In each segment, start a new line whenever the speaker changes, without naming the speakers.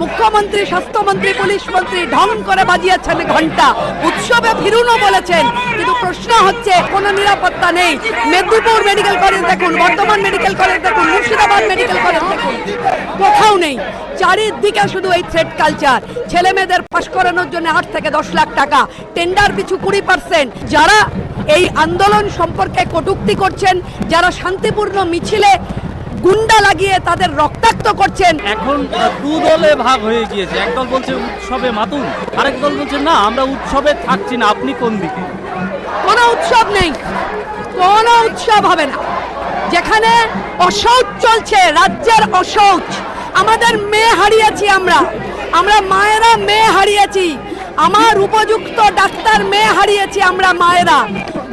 মুখ্যমন্ত্রী, স্বাস্থ্যমন্ত্রী, পুলিশ মন্ত্রী ঢং করে বাজিয়েছেন ঘণ্টা উৎসবে ফিরুনও বলেছেন, কিন্তু প্রশ্ন হচ্ছে, কোনো নিরাপত্তা নেই। মেদিনীপুর মেডিকেল কলেজ দেখুন, বর্ধমান মেডিকেল কলেজ দেখুন, মুর্শিদাবাদ মেডিকেল কলেজ দেখুন। কোথাও নেই। চারিদিকে শুধু এই থ্রেড কালচার ছেলে মেয়েদের পাশ করানোর জন্য আট থেকে দশ লাখ টাকা। টেন্ডার পিছু কুড়ি পার্সেন্ট যারা এই আন্দোলন সম্পর্কে কটূক্তি করছেন, যারা শান্তিপূর্ণ মিছিলে গুন্ডা লাগিয়ে তাদের রক্তাক্ত করছেন।
এখন দু দলে ভাগ হয়ে গিয়েছে। একদল বলছে উৎসবে মাতুন আরেক দল বলছে না আমরা উৎসবে থাকছি না আপনি কোন দিকে?
কোনো উৎসব নেই কোনো উৎসব হবে না। যেখানে অশৌচ চলছে রাজ্যের অশৌচ আমাদের মেয়ে হারিয়েছি আমরা। আমরা মায়েরা মেয়ে হারিয়েছি। আমার উপযুক্ত ডাক্তার মেয়ে হারিয়েছি আমরা মায়েরা।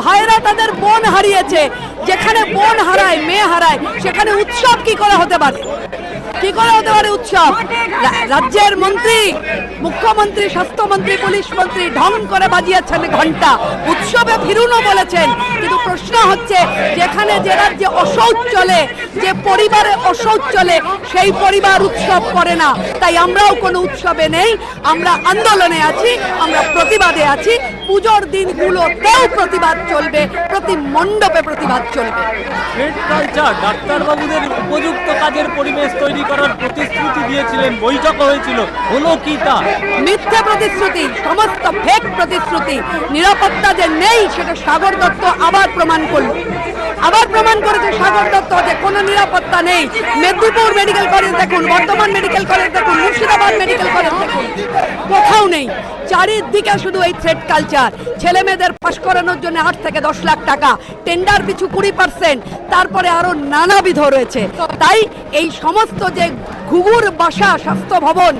ভাইরা তাদের বোন হারিয়েছে। যেখানে বোন হারায়, মেয়ে হারায়, সেখানে উৎসব কি করে হতে পারে? কি করে হতে পারে উৎসব? রাজ্যের মন্ত্রী, মুখ্যমন্ত্রী, স্বাস্থ্যমন্ত্রী, পুলিশ মন্ত্রী ঢং করে বাজিয়েছেন ঘণ্টা উৎসবে ফিরুনও বলেছেন, কিন্তু প্রশ্ন হচ্ছে, যেখানে যে রাজ্যে অশৌচ চলে, যে পরিবারে অশৌচ চলে, সেই পরিবার উৎসব করে না। তাই আমরাও কোনো উৎসবে নেই, আমরা আন্দোলনে আছি, আমরা প্রতিবাদে আছি। পুজোর দিনগুলোতেও প্রতিবাদ চলবে প্রতি মণ্ডপে প্রতিবাদ চলবে।
রেড কালচার ডাক্তারবাবুদের উপযুক্ত কাজের পরিবেশ তৈরি করার প্রতিশ্রুতি দিয়েছিলেন বৈঠক হয়েছিল হলো কি তা?
মিথ্যে প্রতিশ্রুতি সমস্ত ফেক প্রতিশ্রুতি নিরাপত্তা যে নেই সেটা সাগর দত্ত আবার প্রমাণ করল। আবার প্রমাণ করেছে সাগর দত্ত যে কোনো নিরাপত্তা নেই। মেদিনীপুর মেডিকেল কলেজ দেখুন, বর্ধমান মেডিকেল কলেজ দেখুন, মুর্শিদাবাদ মেডিকেল কলেজ দেখুন। কোথাও নেই। চারিদিকে শুধু এই থ্রেড কালচার ছেলে মেয়েদের পাশ করানোর জন্য আট থেকে দশ লাখ টাকা টেন্ডার পিছু কুড়ি পার্সেন্ট তারপরে আরও নানাবিধ রয়েছে। তাই এই সমস্ত যে ঘুঘুর বাসা, স্বাস্থ্য ভবন,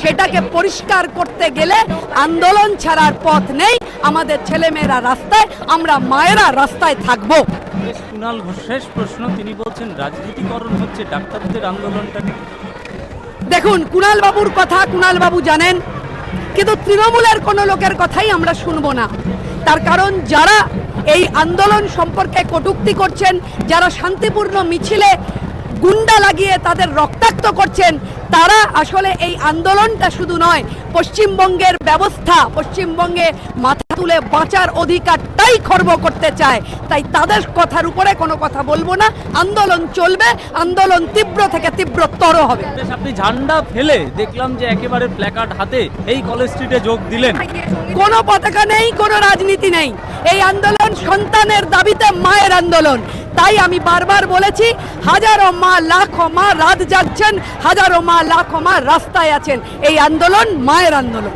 সেটাকে পরিষ্কার করতে গেলে আন্দোলন ছাড়ার পথ নেই। আমাদের ছেলেমেয়েরা রাস্তায়, আমরা মায়েরা রাস্তায় থাকব।
কুণাল শেষ প্রশ্ন। তিনি বলছেন, রাজনীতিকরণ হচ্ছে ডাক্তারদের আন্দোলনটা।
দেখুন, কুণাল বাবুর কথা কুণাল বাবু জানেন, কিন্তু তৃণমূলের কোনো লোকের কথাই আমরা শুনব না। তার কারণ, যারা এই আন্দোলন সম্পর্কে কটুক্তি করছেন, যারা শান্তিপূর্ণ মিছিলে গুন্ডা লাগিয়ে তাদের রক্তাক্ত করছেন তারা আসলে এই আন্দোলনটা শুধু নয় পশ্চিমবঙ্গের ব্যবস্থা পশ্চিমবঙ্গে মাথা তুলে বাঁচার অধিকারটাই খর্ব করতে চায়। তাই তাদের কথার উপরে কোনো কথা বলব না আন্দোলন চলবে আন্দোলন তীব্র থেকে তীব্রতর হবে।
আপনি ঝান্ডা ফেলে দেখলাম যে একেবারে প্ল্যাকার্ড হাতে এই কলেজ স্ট্রিটে যোগ দিলেন।
কোনো পতাকা নেই কোনো রাজনীতি নেই। এই আন্দোলন সন্তানের দাবিতে মায়ের আন্দোলন। তাই আমি বারবার বলেছি, হাজারো মা, লাখো মা রাত যাচ্ছেন হাজারো মা, লাখো মা রাস্তায় আছেন। এই আন্দোলন মায়ের আন্দোলন।